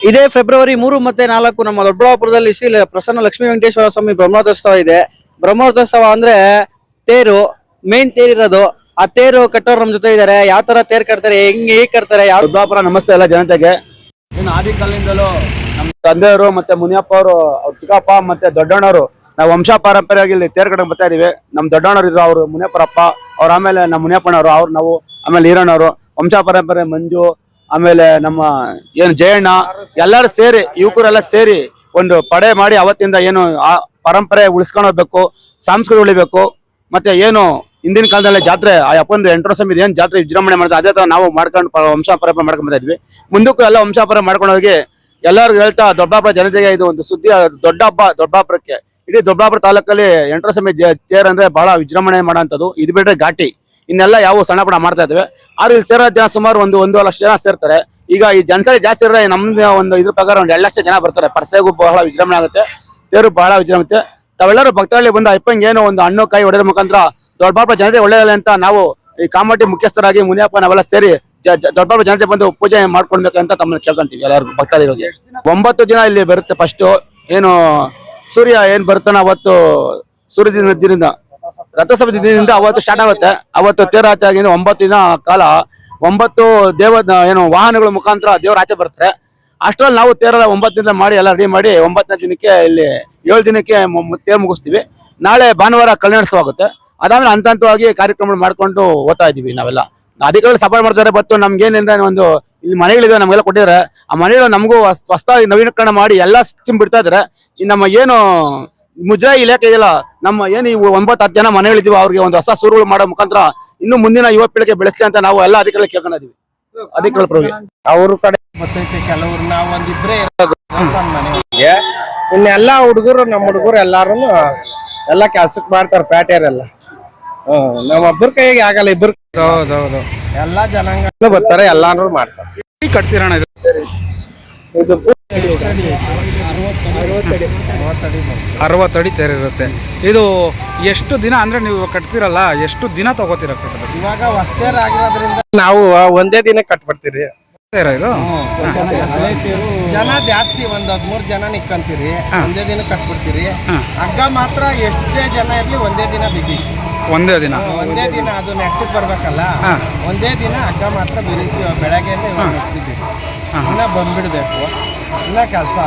ಇದೇ ಫೆಬ್ರವರಿ ಮೂರು ಮತ್ತೆ ನಾಲ್ಕು ನಮ್ಮ ದೊಡ್ಡಬಳ್ಳಾಪುರದಲ್ಲಿ ಶ್ರೀ ಪ್ರಸನ್ನ ಲಕ್ಷ್ಮೀ ವೆಂಕಟೇಶ್ವರ ಸ್ವಾಮಿ ಬ್ರಹ್ಮೋತ್ಸವ ಇದೆ. ಬ್ರಹ್ಮೋತ್ಸವ ಅಂದ್ರೆ ತೇರು ಮೇನ್ ತೇರ್ ಇರೋದು. ಆ ತೇರು ಕಟ್ಟೋರು ನಮ್ಮ ಜೊತೆ ಇದಾರೆ. ಯಾವ ತರ ತೇರ್ ಕಟ್ತಾರೆ, ಹೆಂಗ್ ಹೇಗ್ ಕಟ್ತಾರೆ, ಯಾವ ದೊಡ್ಡಾಪುರ ನಮಸ್ತೆ ಎಲ್ಲ ಜನತೆಗೆ. ಇನ್ನು ಆದಿ ಕಾಲದಿಂದಲೂ ನಮ್ಮ ತಂದೆಯವರು ಮತ್ತೆ ಮುನಿಯಪ್ಪ ಅವರು, ಅವ್ರ ಚಿಕ್ಕಪ್ಪ ಮತ್ತೆ ದೊಡ್ಡಣ್ಣವರು, ನಾವು ವಂಶ ಪಾರಂಪರ್ಯವಾಗಿ ಇಲ್ಲಿ ತೇರ್ ಕಡೆ ಬರ್ತಾ ಇದೀವಿ. ನಮ್ಮ ದೊಡ್ಡಣ್ಣವ್ರು ಇದ್ರು, ಅವರು ಮುನಿಯಪ್ಪರಪ್ಪ, ಅವ್ರ ಆಮೇಲೆ ನಮ್ಮ ಮುನಿಯಪ್ಪನವರು, ಅವ್ರು ನಾವು, ಆಮೇಲೆ ಈರಣ್ಣವರು, ವಂಶ ಪಾರಂಪರ್ಯ ಮಂಜು ಆಮೇಲೆ ನಮ್ಮ ಏನು ಜಯಣ್ಣ, ಎಲ್ಲರೂ ಸೇರಿ, ಯುವಕರೆಲ್ಲ ಸೇರಿ ಒಂದು ಪಡೆ ಮಾಡಿ ಅವತ್ತಿಂದ ಏನು ಆ ಪರಂಪರೆ ಉಳಿಸ್ಕೊಂಡು ಹೋಗ್ಬೇಕು, ಸಂಸ್ಕೃತಿ ಉಳಿಬೇಕು. ಮತ್ತೆ ಏನು ಹಿಂದಿನ ಕಾಲದಲ್ಲಿ ಜಾತ್ರೆ, ಆ ಅಪ್ಪಂದು ಎಂಟ್ರೋ ಸಮಿತಿ ಏನು ಜಾತ್ರೆ ವಿಜೃಂಭಣೆ ಮಾಡಿದ್ರೆ, ಅದೇ ತರ ನಾವು ಮಾಡ್ಕೊಂಡು ವಂಶ ಪರಂಪರೆ ಮಾಡ್ಕೊಂಡ್ ಬಂದಿದ್ವಿ. ಮುಂದಕ್ಕೂ ಎಲ್ಲ ವಂಶ ಪರಂಪರೆ ಮಾಡ್ಕೊಂಡು ಹೋಗಿ ಎಲ್ಲರಿಗೂ ಹೇಳ್ತಾ ದೊಡ್ಡಾಪುರ ಜನತೆಗೆ ಇದು ಒಂದು ಸುದ್ದಿ, ದೊಡ್ಡ ಹಬ್ಬ ದೊಡ್ಡಾಪುರಕ್ಕೆ ಇಡೀ ದೊಡ್ಡಾಪುರ ತಾಲೂಕಲ್ಲಿ ಎಂಟ್ರೋ ಸಮಿತಿ ತೇರ್ ಅಂದ್ರೆ ಬಹಳ ವಿಜೃಂಭಣೆ ಮಾಡೋಂಥದ್ದು ಇದು ಬಿಟ್ರೆ ಘಾಟಿ. ಇನ್ನೆಲ್ಲ ಯಾವ ಸಣ್ಣ ಪುಣ ಮಾಡ್ತಾ ಇದ್ದೇವೆ. ಆದ್ರೆ ಇಲ್ಲಿ ಸೇರೋ ಜನ ಸುಮಾರು ಒಂದು ಒಂದು ಲಕ್ಷ ಜನ ಸೇರ್ತಾರೆ. ಈಗ ಈ ಜನಸಂಖ್ಯೆ ಜಾಸ್ತಿ ಇರೋ ನಮ್ದು ಒಂದು ಇದ್ರ ಪ್ರಕಾರ ಒಂದು ಎರಡು ಲಕ್ಷ ಜನ ಬರ್ತಾರೆ. ಪರ್ಸೆಗೂ ಬಹಳ ವಿಜೃಂಭಣೆ ಆಗುತ್ತೆ. ದೇವರು ಬಹಳ ವಿಜೃಂಭಣೆ ತಾವೆಲ್ಲರೂ ಭಕ್ತಾಳಿ ಬಂದ ಅಪ್ಪಂಗೆ ಏನೋ ಒಂದು ಹಣ್ಣು, ಕಾಯಿ ಹೊಡೆದ ಮುಖಾಂತರ ದೊಡ್ಡಬಾಪ ಜನತೆ ಒಳ್ಳೆಯಲ್ಲ ಅಂತ ನಾವು ಈ ಕಾಮಟಿ ಮುಖ್ಯಸ್ಥರಾಗಿ ಮುನಿಯಪ್ಪ ನಾವೆಲ್ಲ ಸೇರಿ ದೊಡ್ಡಬಾಬ ಜನತೆ ಬಂದು ಪೂಜೆ ಅಂತ ತಮ್ಮನ್ನ ಕೇಳ್ಕೊಂತೀವಿ ಎಲ್ಲರಿಗೂ, ಭಕ್ತಾದಿಗಳಿಗೆ. ಒಂಬತ್ತು ದಿನ ಇಲ್ಲಿ ಬರುತ್ತೆ ಫಸ್ಟ್ ಏನು ಸೂರ್ಯ ಏನ್ ಬರ್ತಾನ ಅವತ್ತು ಸೂರ್ಯ ದಿನದಿಂದ. ರಥಸಭೆ ದಿನದಿಂದ ಅವತ್ತು ಸ್ಟಾರ್ಟ್ ಆಗುತ್ತೆ. ಅವತ್ತು ತೇರಾಚಾಗಿಂದ ಒಂಬತ್ತು ದಿನ ಕಾಲ ಒಂಬತ್ತು ದೇವ, ಏನು ವಾಹನಗಳ ಮುಖಾಂತರ ದೇವರ ಆಚೆ ಬರ್ತಾರೆ. ಅಷ್ಟರಲ್ಲಿ ನಾವು ತೇರ ಒಂಬತ್ತು ದಿನ ಮಾಡಿ, ಎಲ್ಲ ರೆಡಿ ಮಾಡಿ ಒಂಬತ್ತನೇ ದಿನಕ್ಕೆ ಇಲ್ಲಿ ಏಳು ದಿನಕ್ಕೆ ತೇರು ಮುಗಿಸ್ತೀವಿ. ನಾಳೆ ಭಾನುವಾರ ಕಲ್ಯಾಣೋತ್ಸವ ಆಗುತ್ತೆ. ಅದಾದ್ಮೇಲೆ ಹಂತ ಹಂತವಾಗಿ ಕಾರ್ಯಕ್ರಮಗಳು ಮಾಡ್ಕೊಂಡು ಓದ್ತಾ ಇದೀವಿ ನಾವೆಲ್ಲ. ಅಧಿಕಾರಿಗಳು ಸಪೋರ್ಟ್ ಮಾಡ್ತಾರೆ ಬಟ್ ನಮ್ಗೆ ಏನಂದ್ರೆ ಒಂದು ಇಲ್ಲಿ ಮನೆಗಳಿದೆ ನಮಗೆಲ್ಲ ಕೊಟ್ಟಿದ್ದಾರೆ. ಆ ಮನೆಗಳು ನಮಗೂ ಹೊಸದಾಗಿ ನವೀಕರಣ ಮಾಡಿ ಎಲ್ಲ ಸ್ಕೀಮ್ ಬಿಡ್ತಾ ಇದಾರೆ ಈ ನಮ್ಮ ಏನು ಮುಜರಾಯಿ ಇಲಾಖೆ ಇಲ್ಲ ನಮ್ಮ ಏನು ಈ ಒಂಬತ್ತು ಹತ್ತು ಜನ ಮನೆಗಳಿದ್ದೀವಿ ಅವ್ರಿಗೆ ಒಂದು ಹೊಸ ಸುರುಗಳು ಮಾಡೋ ಮುಖಾಂತರ ಇನ್ನು ಮುಂದಿನ ಯುವ ಪೀಳಿಗೆ ಬೆಳೆಸಲಿ ಅಂತ ನಾವು ಎಲ್ಲ ಅಧಿಕಾರಿಗಳು ಕೇಳ್ಕೊಂಡಿದ್ವಿ ಅಧಿಕಾರಿಗಳ ಪರವಾಗಿ. ಅವ್ರ ಕಡೆ ಒಂದಿಬ್ರೇ ಇರೋದು ಇನ್ನೆಲ್ಲಾ ಹುಡುಗರು ನಮ್ಮ ಹುಡುಗರು ಎಲ್ಲಾರು ಎಲ್ಲಾ ಕೆಲ್ಸಕ್ಕೆ ಮಾಡ್ತಾರ ಪ್ಯಾಟ್ಯಾರೆಲ್ಲ. ಹ್ಮ್ ನಮ್ಮ ಒಬ್ಬರ ಕೈಗೆ ಆಗಲ್ಲ. ಇಬ್ಬರು ಹೌದೌದು. ಎಲ್ಲಾ ಜನಾಂಗ ಬರ್ತಾರೆ ಎಲ್ಲಾರು ಮಾಡ್ತಾರೆ. ಕಟ್ತೀರಣ ಇದು ಇದು ಅರವತ್ತು ಅಡಿ ತೆರೆ ಇರುತ್ತೆ ಇದು ಎಷ್ಟು ದಿನ ಅಂದ್ರೆ ನೀವು ಕಟ್ತಿರಲ್ಲ ಎಷ್ಟು ದಿನ ತಗೋತೀರ ಕಟ್ಟೋದು? ಇವಾಗ ಹೊಸ್ತೇರ್ ಆಗಿರೋದ್ರಿಂದ ನಾವು ಒಂದೇ ದಿನ ಕಟ್ಬಿಡ್ತೀರಿ. ತೇರ ಇದು? ಜನ ಜಾಸ್ತಿ ಒಂದ್ ಹದ್ಮೂರ್ ಜನ ನಿಕ್ಕಂತೀರಿ ಒಂದೇ ದಿನ ಕಟ್ಬಿಡ್ತೀರಿ. ಹಗ್ಗ ಮಾತ್ರ ಎಷ್ಟೇ ಜನ ಇರ್ಲಿ ಒಂದೇ ದಿನ ಬಿಗಿ ಒಂದೇ ದಿನ? ಒಂದೇ ದಿನ ಅದು ನೆಟ್ಟಕ್ ಬರ್ಬೇಕಲ್ಲ. ಒಂದೇ ದಿನ ಹಗ್ಗ ಮಾತ್ರ ಬೆಳಗ್ಗೆಯಿಂದ ಇವಾಗ ಮುಗಿಸಿದ್ದೀವಿ. ಇನ್ನ ಬಂದ್ಬಿಡ್ಬೇಕು. ಇನ್ನ ಕೆಲಸ